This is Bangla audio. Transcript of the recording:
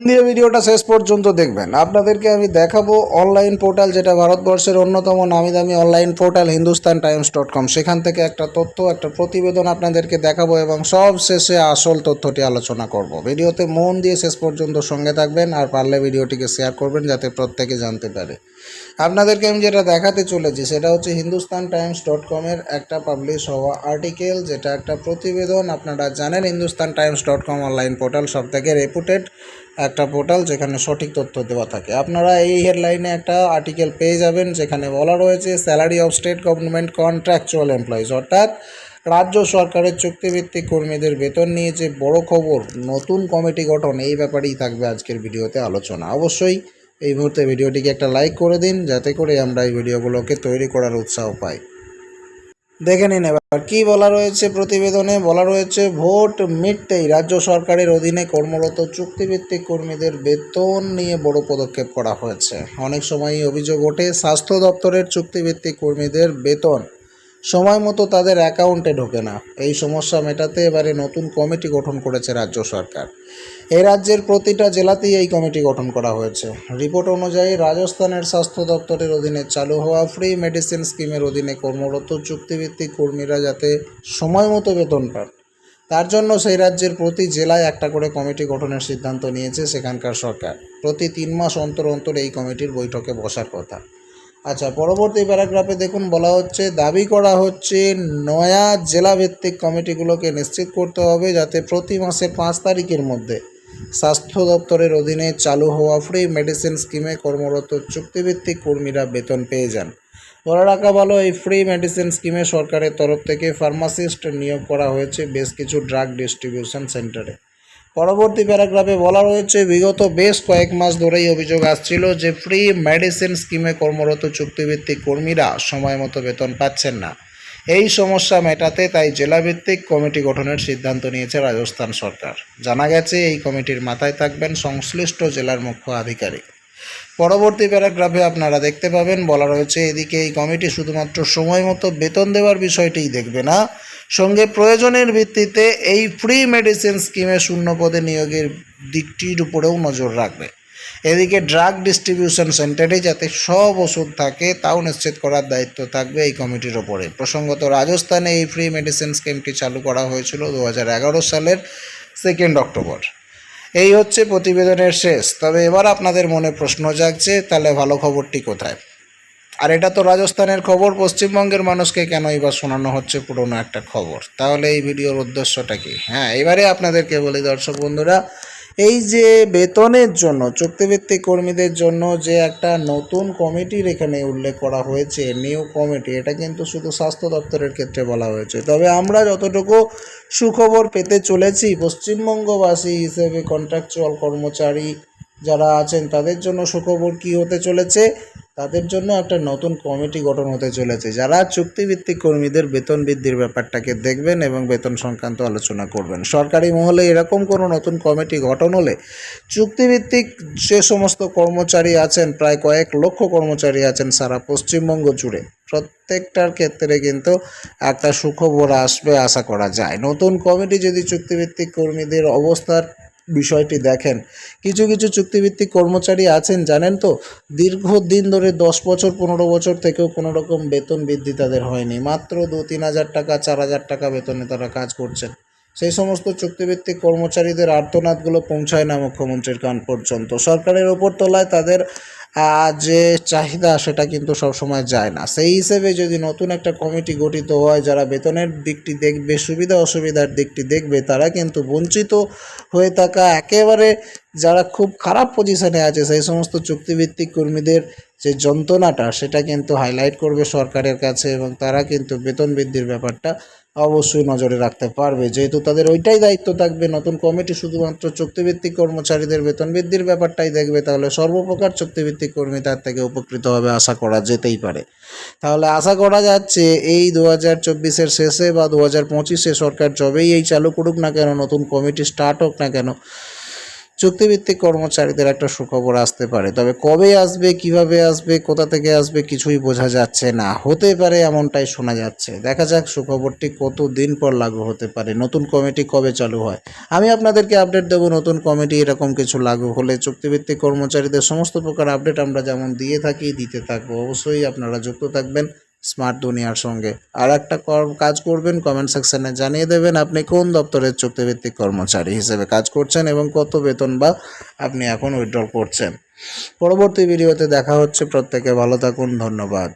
দিয়ে ভিডিওটা শেষ পর্যন্ত দেখবেন। আপনাদেরকে আমি দেখাবো অনলাইন পোর্টাল যেটা ভারতবর্ষের অন্যতম নামি দামি online portal Hindustan Times dot com সেখান থেকে একটা তথ্য, একটা প্রতিবেদন আপনাদেরকে দেখাবো এবং সব শেষে আসল তথ্যটি আলোচনা করব। ভিডিওতে মন দিয়ে শেষ পর্যন্ত সঙ্গে থাকবেন আর পারলে ভিডিওটিকে শেয়ার করবেন যাতে প্রত্যেকে জানতে পারে। আপনাদেরকে আমি যেটা দেখাতে চলেছি সেটা হচ্ছে হিন্দুস্তান টাইমস ডট কমের একটা পাবলিশ হওয়া আর্টিকেল যেটা একটা প্রতিবেদন। আপনারা জানেন Hindustan Times dot com online portal সব থেকে রেপুটেড একটা পোর্টাল যেখানে সঠিক তথ্য দেওয়া থাকে। আপনারা এই হেডলাইনে একটা আর্টিকেল পেয়ে যাবেন যেখানে বলা রয়েছে salary of state government contractual employees অর্থাৎ রাজ্য সরকারের চুক্তিভিত্তিক কর্মীদের বেতন নিয়ে যে বড় খবর, নতুন কমিটি গঠন, এই ব্যাপারেই থাকবে আজকের ভিডিওতে আলোচনা। অবশ্যই এই মুহূর্তে ভিডিওটিকে একটা লাইক করে দিন, যাতে করে আমরা এই ভিডিওগুলোকে তৈরি করার উৎসাহ পাই। দেখে নিন এবার। কি বলা রয়েছে প্রতিবেদনে? বলা রয়েছে, ভোট মিটতেই রাজ্য সরকারের অধীনে কর্মরত চুক্তিভিত্তিক কর্মীদের বেতন নিয়ে বড় পদক্ষেপ করা হয়েছে। অনেক সময়ই অভিযোগ ওঠে, স্বাস্থ্য দপ্তরের চুক্তিভিত্তিক কর্মীদের বেতন সময় মতো তাদের অ্যাকাউন্টে ঢোকে না। এই সমস্যা মেটাতে এবারে নতুন কমিটি গঠন করেছে রাজ্য সরকার। এই রাজ্যের প্রতিটা জেলাতেই এই কমিটি গঠন করা হয়েছে। রিপোর্ট অনুযায়ী রাজস্থানের স্বাস্থ্য দপ্তরের অধীনে চালু হওয়া ফ্রি মেডিসিন স্কিমের অধীনে কর্মরত চুক্তিভিত্তিক কর্মীরা যাতে সময় মতো বেতন পান। তার জন্য সেই রাজ্যের প্রতি জেলায় একটা করে কমিটি গঠনের সিদ্ধান্ত নিয়েছে সেখানকার সরকার। প্রতি তিন মাস অন্তর অন্তর এই কমিটির বৈঠকে বসার কথা। আচ্ছা পরবর্তী প্যারাগ্রাফে দেখুন, বলা হচ্ছে, দাবি করা হচ্ছে, নয়া জেলাভিত্তিক কমিটিগুলোকে নিশ্চিত করতে হবে যাতে প্রতি মাসে পাঁচ তারিখের মধ্যে স্বাস্থ্য দপ্তরের অধীনে চালু হওয়া ফ্রি মেডিসিন স্কিমে কর্মরত চুক্তিভিত্তিক কর্মীরা বেতন পেয়ে যান। বলে রাখা ভালো, এই ফ্রি মেডিসিন স্কিমে সরকারের তরফ থেকে ফার্মাসিস্ট নিয়োগ করা হয়েছে বেশ কিছু ড্রাগ ডিস্ট্রিবিউশন সেন্টারে। পরবর্তী প্যারাগ্রাফে বলা রয়েছে বিগত বেশ কয়েক মাস ধরেই অভিযোগ আসছিল যে ফ্রি মেডিসিন স্কিমে কর্মরত চুক্তিভিত্তিক কর্মীরা সময় মতো বেতন পাচ্ছেন না। এই সমস্যা মেটাতে তাই জেলাভিত্তিক কমিটি গঠনের সিদ্ধান্ত নিয়েছে রাজস্থান সরকার। জানা গেছে, এই কমিটির মাথায় থাকবেন সংশ্লিষ্ট জেলার মুখ্য আধিকারিক। পরবর্তী প্যারাগ্রাফে আপনারা দেখতে পাবেন, বলা রয়েছে, এদিকে এই কমিটি শুধুমাত্র সময় মতো বেতন দেওয়ার বিষয়টিই দেখবে না সঙ্গে প্রয়োজনের ভিত্তিতে এই ফ্রি মেডিসিন স্কিমে শূন্য পদে নিয়োগের দিকটির উপরেও নজর রাখবে। এদিকে ড্রাগ ডিস্ট্রিবিউশন সেন্টারে যাতে সব ওষুধ থাকে, তাও নিশ্চিত করার দায়িত্ব থাকবে এই কমিটির ওপরে। প্রসঙ্গত রাজস্থানে এই ফ্রি মেডিসিন স্কিমটি চালু করা হয়েছিল দু হাজার এগারো সালের সেকেন্ড অক্টোবর এই হচ্ছে প্রতিবেদনের শেষ। তবে এবার আপনাদের মনে প্রশ্ন জাগছে, তাহলে ভালো খবরটি কোথায়? আর এটা তো রাজস্থানের খবর, পশ্চিমবঙ্গের মানুষকে কেন এবার শোনানো হচ্ছে পুরনো একটা খবর? তাহলে এই ভিডিওর উদ্দেশ্যটা কি? হ্যাঁ এবারে আপনাদেরকে বলি দর্শক বন্ধুরা, এই যে বেতনের জন্য, চুক্তিভিত্তিক কর্মীদের জন্য যে একটা নতুন কমিটির এখানে উল্লেখ করা হয়েছে, নিউ কমিটি, এটা কিন্তু শুধু স্বাস্থ্য দপ্তরের ক্ষেত্রে বলা হয়েছে। তবে আমরা যতটুকু সুখবর পেতে চলেছি, পশ্চিমবঙ্গবাসী হিসেবে কন্ট্রাকচুয়াল কর্মচারী যারা আছেন, তাদের জন্য সুখবর কি হতে চলেছে? তাদের জন্য একটা নতুন কমিটি গঠন হতে চলেছে, যারা চুক্তিভিত্তিক কর্মীদের বেতন বৃদ্ধির ব্যাপারটাকে দেখবেন এবং বেতন সংক্রান্ত আলোচনা করবেন। সরকারি মহলে এরকম কোনো নতুন কমিটি গঠন হলে চুক্তিভিত্তিক যে সমস্ত কর্মচারী আছেন, প্রায় কয়েক লক্ষ কর্মচারী আছেন সারা পশ্চিমবঙ্গ জুড়ে, প্রত্যেকটার ক্ষেত্রে কিন্তু একটা সুখবর আসবে আশা করা যায়। নতুন কমিটি যদি চুক্তিভিত্তিক কর্মীদের অবস্থার বিষয়টি দেখেন। কিছু কিছু চুক্তিভিত্তিক কর্মচারী আছেন, জানেন তো? দীর্ঘদিন ধরে দশ বছর, পনেরো বছর থেকেও কোনো রকম বেতন বৃদ্ধি তাদের হয়নি। মাত্র দু তিন হাজার টাকা, চার হাজার টাকা বেতনে তারা কাজ করছেন। সেই সমস্ত চুক্তিভিত্তিক কর্মচারীদের আর্তনাদগুলো পৌঁছায় না মুখ্যমন্ত্রীর কান পর্যন্ত। সরকারের ওপর তলায় তাদের যে চাহিদা সেটা কিন্তু সবসময় যায় না। সেই হিসেবে যদি নতুন একটা কমিটি গঠিত হয়, যারা বেতনের দিকটি দেখবে সুবিধা অসুবিধার দিকটি দেখবে, তারা কিন্তু বঞ্চিত হয়ে থাকা, একেবারে যারা খুব খারাপ পজিশনে আছে, সেই সমস্ত চুক্তিভিত্তিক কর্মীদের যে যন্ত্রণাটা, সেটা কিন্তু হাইলাইট করবে সরকারের কাছে এবং তারা কিন্তু বেতন বৃদ্ধির ব্যাপারটা অবশ্যই নজরে রাখতে পারবে। যেহেতু তাদের ওইটাই দায়িত্ব থাকবে, নতুন কমিটি শুধুমাত্র চুক্তিভিত্তিক কর্মচারীদের বেতন বৃদ্ধির ব্যাপারটাই দেখবে, তাহলে সর্বপ্রকার চুক্তিভিত্তিক কর্মী তার থেকে উপকৃত হবে আশা করা যেতেই পারে। তাহলে আশা করা যাচ্ছে এই দু হাজার চব্বিশের শেষে বা দু হাজার পঁচিশে সরকার যবেই এই চালু করুক না কেন, নতুন কমিটি স্টার্ট হোক না কেন চুক্তিভিত্তিক কর্মচারীদের একটা সুখবর আসতে পারে। তবে কবে আসবে, কীভাবে আসবে, কোথা থেকে আসবে কিছুই বোঝা যাচ্ছে না। হতে পারে এমনটাই শোনা যাচ্ছে। দেখা যাক সুখবরটি কত দিন পর লাগু হতে পারে। নতুন কমিটি কবে চালু হয়? আমি আপনাদেরকে আপডেট দেবো, নতুন কমিটি এরকম কিছু লাগু হলে চুক্তিভিত্তিক কর্মচারীদের সমস্ত প্রকার আপডেট আমরা যেমন দিয়ে থাকি, দিতে থাকব। অবশ্যই আপনারা যুক্ত থাকবেন। স্মার্ট দুনিয়ার সঙ্গে। আর একটা কাজ করবেন কমেন্ট সেকশানে জানিয়ে দেবেন আপনি কোন দপ্তরের চুক্তিভিত্তিক কর্মচারী হিসেবে কাজ করছেন এবং কত বেতন বা আপনি এখন উইথড্রল করছেন। পরবর্তী ভিডিওতে দেখা হচ্ছে। প্রত্যেকে ভালো থাকুন। ধন্যবাদ।